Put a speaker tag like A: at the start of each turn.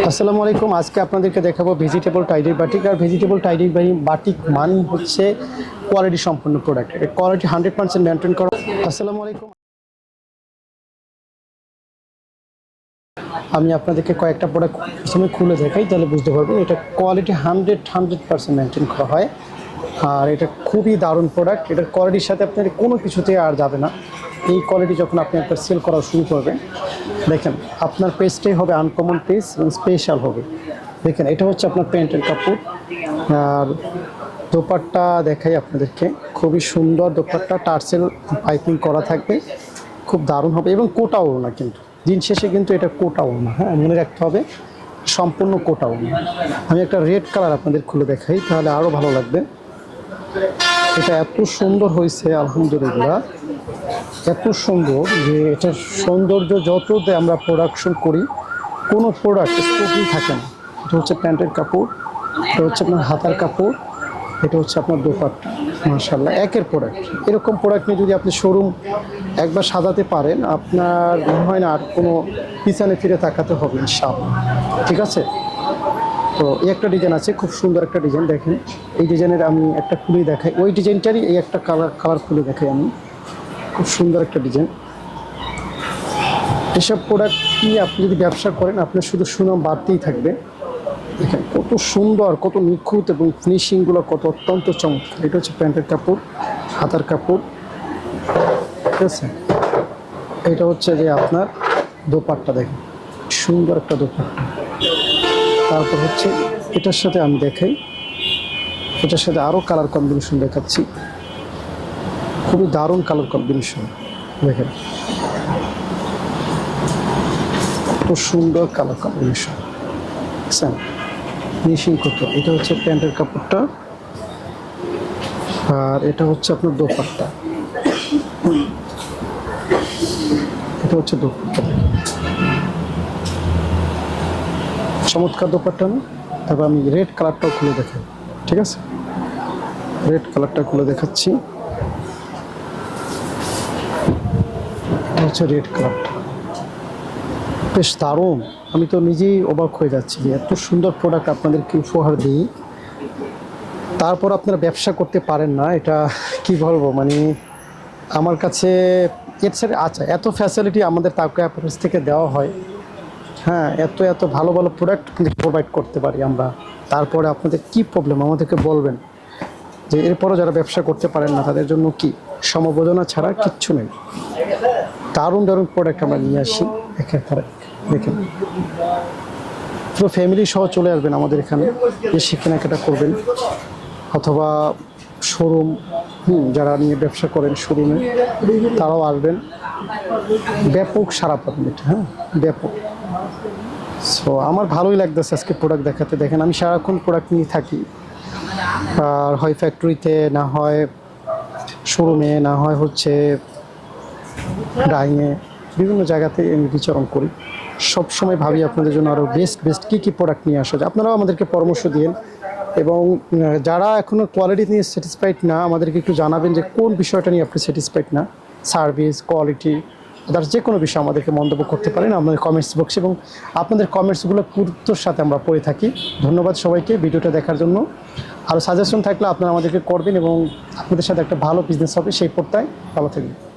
A: আসসালামু আলাইকুম। আজকে আপনাদেরকে দেখাবো ভেজিটেবল টাইডি বাটিক আর ভেজিটেবল টাইডি বাটিক মান হচ্ছে কোয়ালিটি সম্পন্ন product quality hundred percent maintain করা। আসসালামু আলাইকুম। আমি আপনাদেরকে কয়েকটা প্রোডাক্ট প্রথমে খুলে দেখাই, তাহলে বুঝতে পারবেন। এটা quality hundred hundred percent maintain করা হয়। আর এটা খুবই দারুণ প্রোডাক্ট এটার কোয়ালিটির সাথে আপনার কোনো কিছুতে আর যাবে না। এই কোয়ালিটি যখন আপনি আপনার সেল করা শুরু করবেন, দেখেন, আপনার পেজটাই হবে আনকমন পেজ এবং স্পেশাল হবে। দেখেন, এটা হচ্ছে আপনার প্যান্টের কাপড়। আর দোপাট্টা দেখাই আপনাদেরকে। খুবই সুন্দর দোপাট্টা, টার্সেল পাইপিং করা থাকবে। খুব দারুণ হবে এবং কোটাও না কিন্তু। দিন শেষে কিন্তু এটা কোটাও না হ্যাঁ মনে রাখতে হবে, সম্পূর্ণ কোটাও না। আমি একটা রেড কালার আপনাদের খুলে দেখাই, তাহলে আরও ভালো লাগবে। এটা এত সুন্দর হয়েছে, আলহামদুলিল্লাহ। এত সুন্দর যে এটার সৌন্দর্য যত দিয়ে আমরা প্রোডাকশন করি, কোনো প্রোডাক্ট স্পোকই থাকে না। এটা হচ্ছে প্যান্টের কাপড়, এটা হচ্ছে আপনার হাতার কাপড়, এটা হচ্ছে আপনার দোপাট্টা মার্শাল্লাহ একের প্রোডাক্ট এরকম প্রোডাক্ট নিয়ে যদি আপনি শোরুম একবার সাজাতে পারেন, আপনার মনে হয় না আর কোনো পিছনে ফিরে তাকাতে হবে, ইনশাআল্লাহ। ঠিক আছে? তো এই একটা ডিজাইন আছে, খুব সুন্দর একটা ডিজাইন দেখেন। এই ডিজাইনের আমি একটা খুলেই দেখাই। ওই ডিজাইনটারই এই একটা কালার কালার খুলে দেখাই আমি। খুব সুন্দর একটা ডিজাইন এসব প্রোডাক্ট নিয়ে আপনি যদি ব্যবসা করেন, আপনার শুধু সুনাম বাড়তেই থাকবে। দেখেন কত সুন্দর, কত নিখুঁত এবং ফিনিশিংগুলো কত অত্যন্ত চমৎকার। এটা হচ্ছে প্যান্টের কাপড়, হাতার কাপড়। ঠিক আছে? এটা হচ্ছে যে আপনার দোপাট্টা, দেখেন। সুন্দর একটা দোপাট্টা। তারপর হচ্ছে এটার সাথে আমি দেখাই। এটার সাথে আরও কালার কম্বিনেশন দেখাচ্ছি। খুবই দারুণ কালার কম্বিনেশন দেখেন। খুব সুন্দর কালার কম্বিনেশন বুঝছেন ফিনিশিং কত এটা হচ্ছে প্যান্টের কাপড়টা। আর এটা হচ্ছে আপনার দোপাট্টা। এটা হচ্ছে দোপাট্টা। চমৎকার দোপাট্টা না? তারপর আমি রেড কালারটাও খুলে দেখাই। ঠিক আছে? রেড কালারটা খুলে দেখাচ্ছি। হচ্ছে রেড কালারটা বেশ দারুণ। আমি তো নিজেই অবাক হয়ে যাচ্ছি যে এত সুন্দর প্রোডাক্ট আপনাদেরকে উপহার দিই। তারপর আপনারা ব্যবসা করতে পারেন না, এটা কি বলব? মানে আমার কাছে সাথে আচ্ছা এত ফ্যাসিলিটি আমাদের তাকুয়া অ্যাপারেন্স থেকে দেওয়া হয়। হ্যাঁ এত এত ভালো ভালো প্রোডাক্ট কিন্তু প্রোভাইড করতে পারি আমরা। তারপরে আপনাদের কি প্রবলেম আমাদেরকে বলবেন যে এরপরও যারা ব্যবসা করতে পারেন না, তাদের জন্য কি? সমবেদনা ছাড়া কিচ্ছু নেই। দারুণ দারুণ প্রোডাক্ট আমরা নিয়ে আসি একে দেখেন। পুরো ফ্যামিলি সহ চলে আসবেন আমাদের এখানে। এসে কেনাকাটা করবেন। অথবা শোরুম হুম, যারা নিয়ে ব্যবসা করেন শোরুমে তারাও আসবেন। ব্যাপক সারা পাবেন এটা হ্যাঁ? ব্যাপক। সো আমার ভালোই লাগতেছে আজকে প্রোডাক্ট দেখাতে। দেখেন, আমি সারাক্ষণ প্রোডাক্ট নিয়ে থাকি। আর হয় ফ্যাক্টরিতে না হয় শোরুমে না হয় হচ্ছে ডাইংয়ে বিভিন্ন জায়গাতে আমি বিচরণ করি। সব সময় ভাবি আপনাদের জন্য আরও বেস্ট বেস্ট কী কী প্রোডাক্ট নিয়ে আসা যায়। আপনারাও আমাদেরকে পরামর্শ দিন এবং যারা এখনও কোয়ালিটি নিয়ে স্যাটিসফাইড না, আমাদেরকে একটু জানাবেন যে কোন বিষয়টা নিয়ে আপনি স্যাটিসফাইড না। সার্ভিস কোয়ালিটি আদার্স যে কোনো বিষয়ে আমাদেরকে মন্তব্য করতে পারেন আপনাদের কমেন্টস বক্সে এবং আপনাদের কমেন্টসগুলো গুরুত্বর সাথে আমরা পড়ে থাকি। ধন্যবাদ সবাইকে ভিডিওটা দেখার জন্য। আরও সাজেশন থাকলে আপনারা আমাদেরকে করবেন এবং আপনাদের সাথে একটা ভালো বিজনেস হবে সেই পর্দায়। ভালো থাকবেন।